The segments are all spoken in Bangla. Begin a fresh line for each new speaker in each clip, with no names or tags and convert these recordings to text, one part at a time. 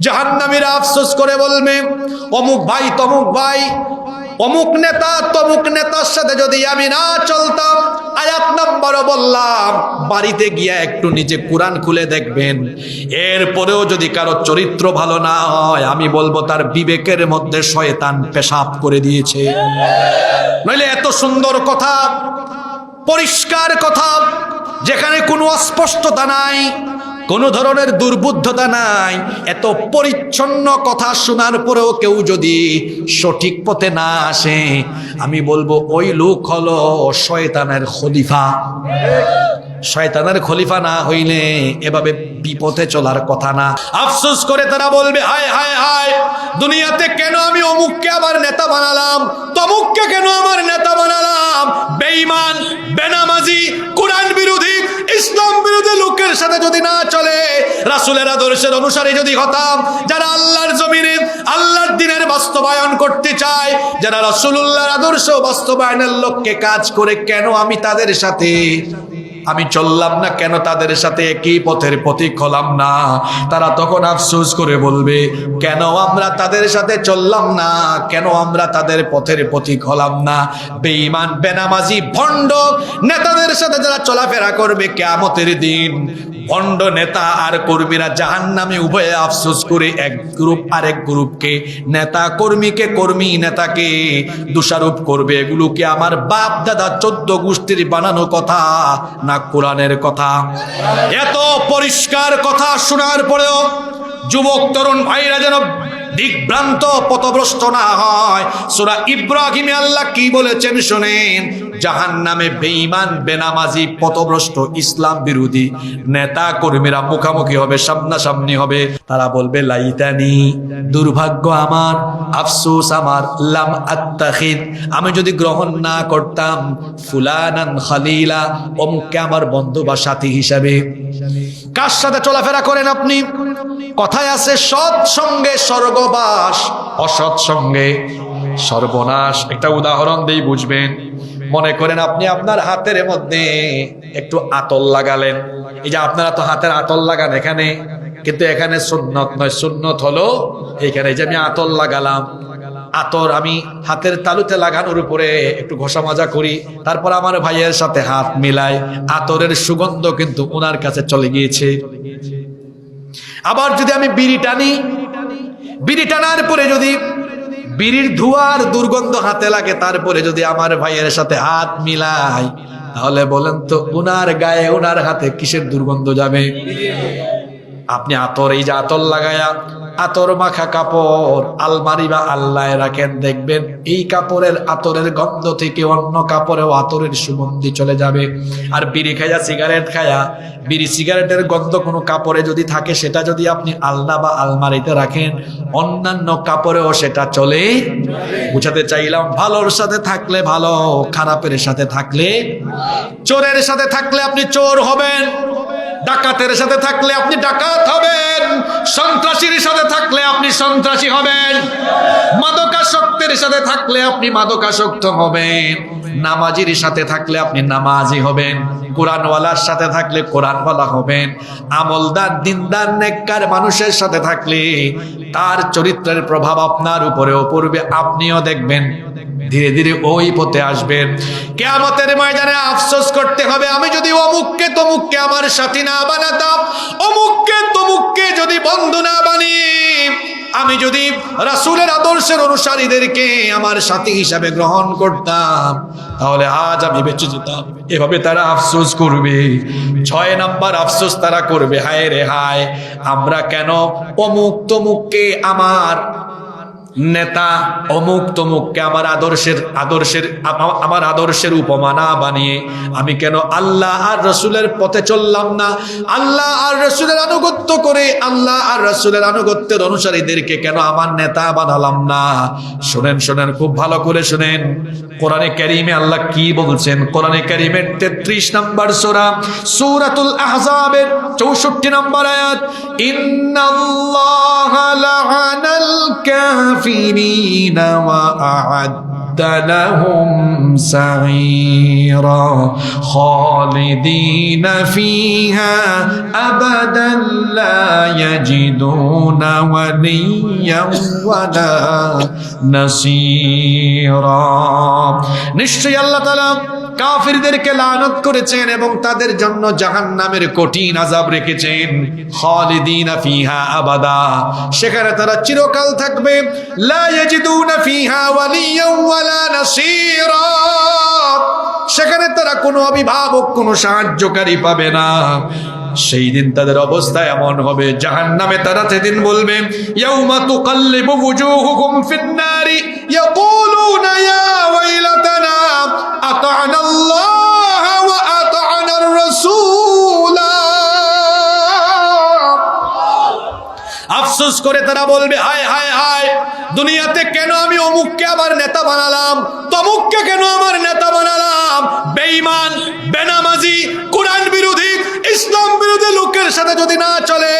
জাহান্নামীরা আফসোস করে বলবে, অমুক ভাই, তমুক ভাই, অমুক নেতা, তমুক নেতার সাথে যদি আমি না চলতাম, আয়াত নাম্বারও বললাম, বাড়িতে গিয়া একটু নিচে কোরআন খুলে দেখবেন। এরপরেও যদি কারও চরিত্র ভালো না হয়, আমি বলব তার বিবেকের মধ্যে শয়তান পেশাব করে দিয়েছে। নইলে এত সুন্দর কথা, পরিষ্কার কথা, যেখানে কোনো অস্পষ্টতা নাই কোনো ধরনের দুর্বুদ্ধতা নাই। এত পরিচ্ছন্ন কথা শোনার পরেও কেউ যদি সঠিক পথে না আসে, আমি বলব, ওই লোক হলো শয়তানের খলিফা। শয়তানের খলিফা না হইলে এভাবে বিপথে চলার কথা না। আফসোস করে তারা বলবে, হায় হায় হায়, দুনিয়াতে কেন আমি অমুককে আমার নেতা বানালাম? তমুককে কেন আমার নেতা বানালাম? বেঈমান, বেনামাজি, কোরআন বিরোধী ইসলাম বিরোধী লোকের সাথে যদি না চলে, রাসুলের আদর্শের অনুসারে যদি হতাম যারা আল্লাহর জমিনে, আল্লাহর দিনের বাস্তবায়ন করতে চায়, যারা রাসূলুল্লাহর আদর্শ বাস্তবায়নের লোককে কাজ করে, কেন আমি তাদের সাথে? আমি চললাম না কেন তাদের সাথে একই পথের পথিক হলাম না? তারা তখন আফসোস করে বলবে, কেন আমরা তাদের সাথে চললাম না? কেন আমরা তাদের পথের পথিক হলাম না? বেঈমান, বেনামাজি, ভণ্ড নেতাদের সাথে যারা চলাফেরা করবে কেয়ামতের দিন। ভণ্ড নেতা আর কর্মীরা জাহান নামে উভয়ে আফসোস করে এক গ্রুপ আরেক গ্রুপকে, নেতা কর্মীকে, কর্মী নেতাকে দোষারোপ করবে। এগুলো কি আমার বাপ, দাদা, চোদ্দ গোষ্ঠীর বানানো কথা না কোরআনের কথা? এত পরিষ্কার কথা শোনার পরেও যুবক, তরুণ ভাইরা যেন দিগ্ভ্রান্ত, পথভ্রষ্ট না হয়। সুরা ইব্রাহিমে আল্লাহ কি বলেছেন শোনেন? জাহান নামে বেঈমান, বেনামাজি, পথভ্রষ্ট, ইসলাম বিরোধী নেতা কর্মীরা মুখামুখি হবে, সামনাসামনি হবে। তারা বলবে, লাইতানি, দুর্ভাগ্য আমার, আফসোস আমার, লাম আত্তাখিদ, আমি যদি গ্রহণ না করতাম, ফুলানান খালিলা, অমুককে আমার বন্ধু বা সাথী হিসাবে। কার সাথে চলাফেরা করেন আপনি? কথায় আছে, সৎ সঙ্গে স্বর্গবাস, অসৎ সঙ্গে সর্বনাশ। একটা উদাহরণ দেই বুঝবেন। মনে করেন আপনি আপনার হাতের মধ্যে একটু আতল লাগালেন। এই যে আপনারা তো হাতের আতল লাগান এখানে, কিন্তু এখানে সুন্নত নয়, সুন্নত হলো এইখানে এই যে আমি আতল লাগালাম। আতর আমি হাতের তালুতে লাগানোর উপরে একটু ঘষা মাজা করি, তারপর আমার ভাইয়ের সাথে হাত মিলাই, আতরের সুগন্ধ কিন্তু ওনার কাছে চলে গিয়েছে। আবার যদি আমি বিড়ি টানি, বিড়ি টানার পরে যদি বিড়ির ধোয়ার দুর্গন্ধ হাতে লাগে, তারপরে যদি আমার ভাইয়ের সাথে হাত মিলাই, তাহলে বলেন তো উনার গায়ে, উনার হাতে কিসের দুর্গন্ধ যাবে? আপনি আতর, এই যে আতর লাগায়া আতর মাখা কাপড়, আলমারি বা আল্লায় রাখেন। দেখবেন এই কাপড়ের আতরের গন্ধ থেকে অন্য কাপড়েও আতরের সুগন্ধি চলে যাবে। আর বিড়ি খায়া সিগারেট খায়া বিড়ি সিগারেটের গন্ধ কোনো কাপড়ে যদি থাকে, সেটা যদি আপনি আলনা বা আলমারিতে রাখেন, অন্যান্য কাপড়েও সেটা চলে বুঝাতে চাইলাম। ভালোর সাথে থাকলে ভালো, খারাপের সাথে থাকলে চোরের সাথে থাকলে আপনি চোর হবেন। ডাকাতের সাথে থাকলে আপনি ডাকাত হবেন। সন্ত্রাসীর সাথে থাকলে আপনি সন্ত্রাসী হবেন। মাদকাসক্তের সাথে থাকলে আপনি মাদকাসক্ত হবেন। নামাজির সাথে থাকলে আপনি নামাজি হবেন। কোরআনওয়ালার সাথে থাকলে কোরআনওয়ালা হবেন। আমলদার, দিনদার, নেককার মানুষের সাথে থাকলে তার চরিত্রের প্রভাব আপনার উপরেও পড়বে। আপনিও দেখবেন। ধীরে ধীরে ওই পথে আসবেন। কেয়ামতের ময়দানে আফসোস করতে হবে, আমি যদি অমুককে তমুককে আমার সাথী না বানাতাম, অমুককে তমুককে যদি বন্ধু না বানিয়ে আমি যদি রাসূলের আদর্শের অনুসারীদেরকে আমার সাথী হিসাবে গ্রহণ করতাম, তাহলে আজ আমি বেঁচে যেতাম। এভাবে তারা আফসোস করবে। ছয় নাম্বার আফসোস তারা করবে, হায় রে হায়, আমরা কেন অমুক তমুককে আমার নেতা অমুক তমুককে আমার আদর্শের আদর্শের আমার আদর্শের উপমা না বানিয়ে আমি কেন আল্লাহ আর রসুলের পথে চললাম না? আল্লাহ আর রসুলের আনুগত্য করে আল্লাহ আর রসুলের আনুগত্যের অনুসারীদেরকে কেন আমার নেতা বানালাম না? শোনেন শোনেন, খুব ভালো করে শোনেন। কোরআনে ক্যারিমে আল্লাহ কি বলছেন? কোরআনে কারিমের তেত্রিশ নম্বর সোরা, সূরাতুল আহজাবের চৌষট্টি নম্বর আয়াত, ইন্নাল্লাহ الكافرين وأعد لهم سعيرا خالدين فيها أبدا لا يجدون وليا ولا نصيرا. نشتي الله تعالى কাফিরদেরকে লানত করেছেন এবং তাদের জন্য জাহান্নামের কঠিন আযাব রেখেছেন। খালিদিনা ফিহা আবাদা। সেখানে তারা চিরকাল থাকবে। লা ইয়াজিদুনা ফিহা ওয়ালিয়ান ওয়ালা নাসীরা। সেখানে তারা কোনো অভিভাবক, কোনো সাহায্যকারী পাবে না। সেই দিন তাদের অবস্থা এমন হবে। জাহান্নামে তারা সেদিন বলবে, ইয়াউমা তুকাল্লিবু wujuhukum ফিন-নারি ইয়াকুলুনা আফসোস করে তারা বলবে, হায় হায় হায়, দুনিয়াতে কেন আমি অমুককে আবার নেতা বানালাম? তমুককে কেন আমার নেতা বানালাম? বেঈমান, বেনামাজি, কোরআন বিরোধী, ইসলাম বিরোধী লোকের সাথে যদি না চলে,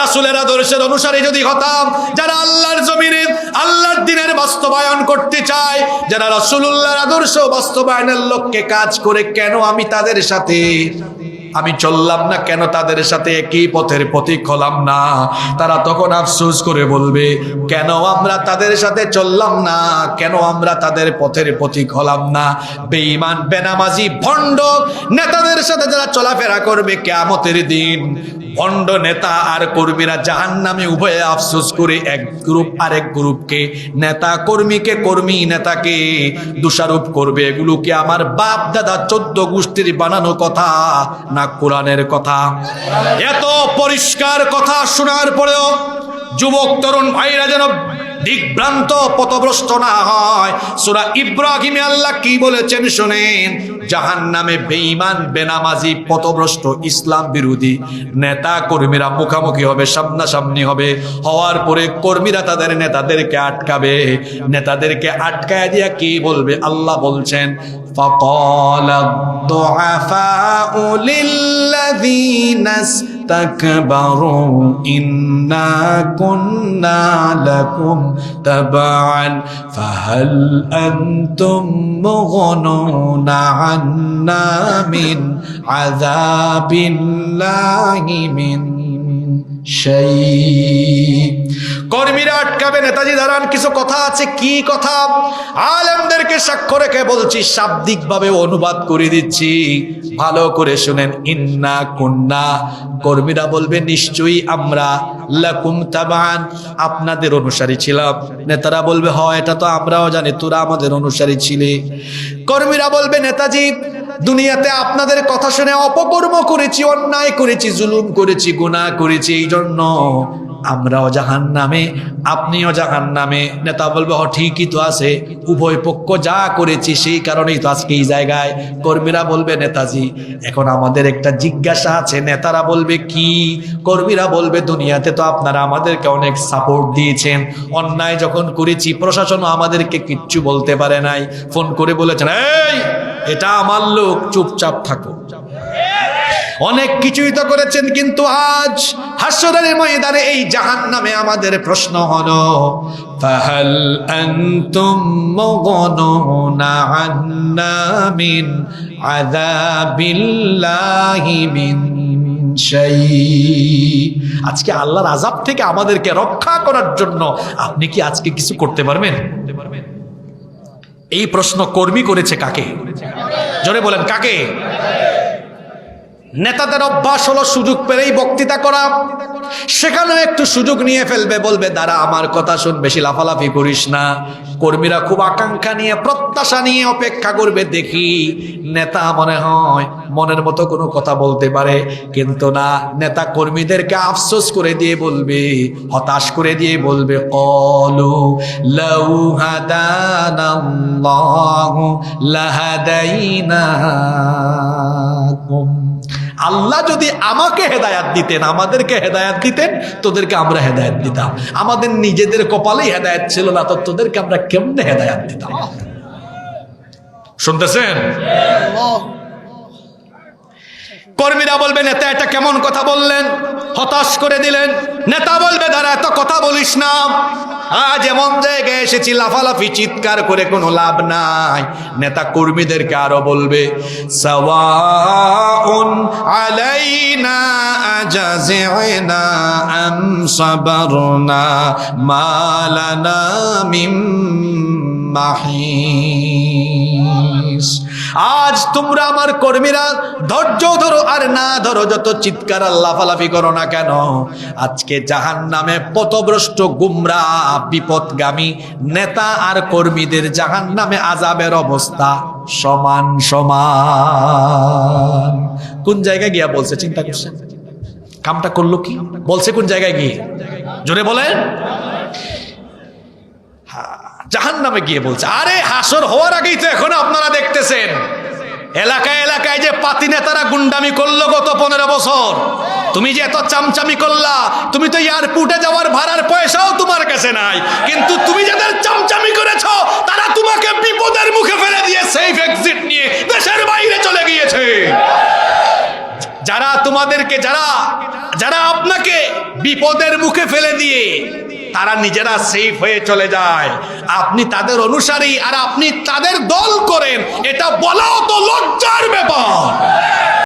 রাসূলের আদর্শের অনুসারে যদি হতাম, যারা আল্লাহর জমিনে, আল্লাহর দিনের বাস্তবায়ন করতে চায়, যারা রাসূলুল্লাহর আদর্শ বাস্তবায়নের লক্ষ্যে কাজ করে, কেন আমি তাদের সাথে আমি চললাম না কেন তাদের সাথে একই পথের প্রতীক হলাম না? তারা তখন আফসোস করে বলবে, কেন আমরা তাদের সাথে চললাম না? কেন আমরা তাদের পথের পথিক হলাম না? বেঈমান, বেনামাজি, ভণ্ড নেতাদের সাথে যারা চলাফেরা করবে কেয়ামতের দিন। ভণ্ড নেতা আর কর্মীরা জাহান নামে উভয়ে আফসোস করে এক গ্রুপ আর এক গ্রুপকে, নেতা কর্মীকে, কর্মী নেতাকে দোষারোপ করবে। এগুলোকে আমার বাপ দাদা চোদ্দ গোষ্ঠীর বানানো কথা, না কোরআনের কথা। এত পরিষ্কার কথা শোনার পরেও যুবক, তরুণ ভাইরা যেন দিগ্ভ্রান্ত পথভ্রষ্ট না হয় সুরা ইব্রাহিমে আল্লাহ কি বলেছেন শোনেন জাহান নামে বেঈমান বেনামাজি পথভ্রষ্ট ইসলাম বিরোধী নেতা কর্মীরা মুখামুখি হবে সামনাসামনি হবে হওয়ার পরে কর্মীরা তাদের নেতাদেরকে আটকাবে নেতাদেরকে আটকায় দিয়া কি বলবে আল্লাহ বলছেন فقال الضعفاء للذين استكبروا إنا كنا لكم تبعا. فهل أنتم مغنون عنا من عذاب الله من কর্মীরা আটকাবে, নেতাজি দাঁড়ান, কিছু কথা আছে? কি কথা? আলেমদেরকে সাক্ষ্য রেখে বলছি, শাব্দিকভাবে অনুবাদ করে দিচ্ছি। ভালো করে শুনেন, ইন্না কুন্না। কর্মীরা বলবে, নিশ্চয়ই আমরা লাকুম তাবান, আপনাদের অনুসারী ছিলাম। নেতারা বলবে হয় এটা তো আমরাও জানি, তোরা আমাদের অনুসারী ছিলে। কর্মীরা বলবে, নেতাজি দুনিয়াতে আপনাদের কথা শুনে অপকর্ম করেছি, অন্যায় করেছি, জুলুম করেছি গুণা করেছি এই জন্য আমরাও জাহান নামে আপনিও জাহান নামে নেতা বলবে হ ঠিকই তো আছে, উভয় পক্ষ যা করেছি সেই কারণেই তো আজকে এই জায়গায়। কর্মীরা বলবে, নেতাজি, এখন আমাদের একটা জিজ্ঞাসা আছে। নেতারা বলবে, কি? কর্মীরা বলবে, দুনিয়াতে তো আপনারা আমাদেরকে অনেক সাপোর্ট দিয়েছেন। অন্যায় যখন করেছি, প্রশাসনও আমাদেরকে কিচ্ছু বলতে পারে নাই। ফোন করে বলেছেন, এই এটা আমার লোক, চুপচাপ থাকো। অনেক কিছুই তো করেছেন, কিন্তু আজ হাসরের ময়দানে এই জাহান নামে আমাদের প্রশ্ন হলো আন্না মিন আজকে আল্লাহর আযাব থেকে আমাদেরকে রক্ষা করার জন্য আপনি কি আজকে কিছু করতে পারবেন? এই প্রশ্ন কর্মী করেছে কাকে? জোরে বলেন, কাকে? নেতাদের অভ্যাস হলো সুযোগ পেলেই বক্তৃতা করা। সেখানেও একটু সুযোগ নিয়ে ফেলবে, বলবে, দাঁড়া, আমার কথা শুন, বেশি লাফালাফি করিস না। কর্মীরা খুব আকাঙ্ক্ষা নিয়ে, প্রত্যাশা নিয়ে অপেক্ষা করবে, দেখি নেতা মনে হয় মনের মতো কোনো কথা বলতে পারে। কিন্তু না, নেতা কর্মীদেরকে আফসোস করে দিয়ে বলবে, হতাশ করে দিয়ে বলবে অলু লাহাদাইনাকুম। আল্লাহ যদি আমাকে হেদায়াত দিতেন আমাদেরকে হেদায়াত দিতেন তোদেরকে আমরা হেদায়াত দিতাম। আমাদের নিজেদের কপালেই হেদায়াত ছিল না তো তোদেরকে আমরা কেমনে হেদায়াত দিতাম? শুনতেছেন? কর্মীরা বলবেন এটা এটা কেমন কথা বললেন? হতাশ করে দিলেন। নেতা বলবে, দাঁড়া, এত কথা বলিস না। আজ এমন জায়গায় এসেছি, লাফালাফি, চিৎকার করে কোনো লাভ নাই। নেতা কর্মীদেরকে আরও বলবে সাবারনা মালানা মিম মাহিস। আজ তোমরা আমার কর্মীরা ধৈর্য ধরো আর না ধরো, যত চিৎকার লাফালাফি করো না কেন? আজকে জাহান নামে পথভ্রষ্ট গুমরা বিপদগামী নেতা আর কর্মীদের জাহান নামে আজাবের অবস্থা সমান সমান। কোন জায়গায় গিয়া বলছে? চিন্তা করছেন? কামটা করল কি? বলছে কোন জায়গায় গিয়ে? জোরে বলেন। জাহান নামে গিয়ে বলছে, আরে হাসর হওয়ার আগেই তো এখন আপনারা দেখতেছেন। এলাকায় এলাকায় যে পাতি নেতারা গুন্ডামি করল গত পনেরো বছর। তুমি যে এত চামচামি করলা, তুমি তো এয়ারপোর্টে যাওয়ার ভাড়ার পয়সাও তোমার কাছে নাই। কিন্তু তুমি যাদের চামচামি করেছ, তারা তোমাকে বিপদের মুখে ফেলে দিয়ে সেফ এক্সিট নিয়ে দেশের বাইরে চলে গিয়েছে। যারা তোমাদেরকে, যারা যারা আপনাকে বিপদের মুখে ফেলে দিয়ে তারা নিজেরা সেফ হয়ে চলে যায়। আপনি তাদের অনুসারী আর আপনি তাদের দল করেন। এটা বলাও তো লজ্জার ব্যাপার।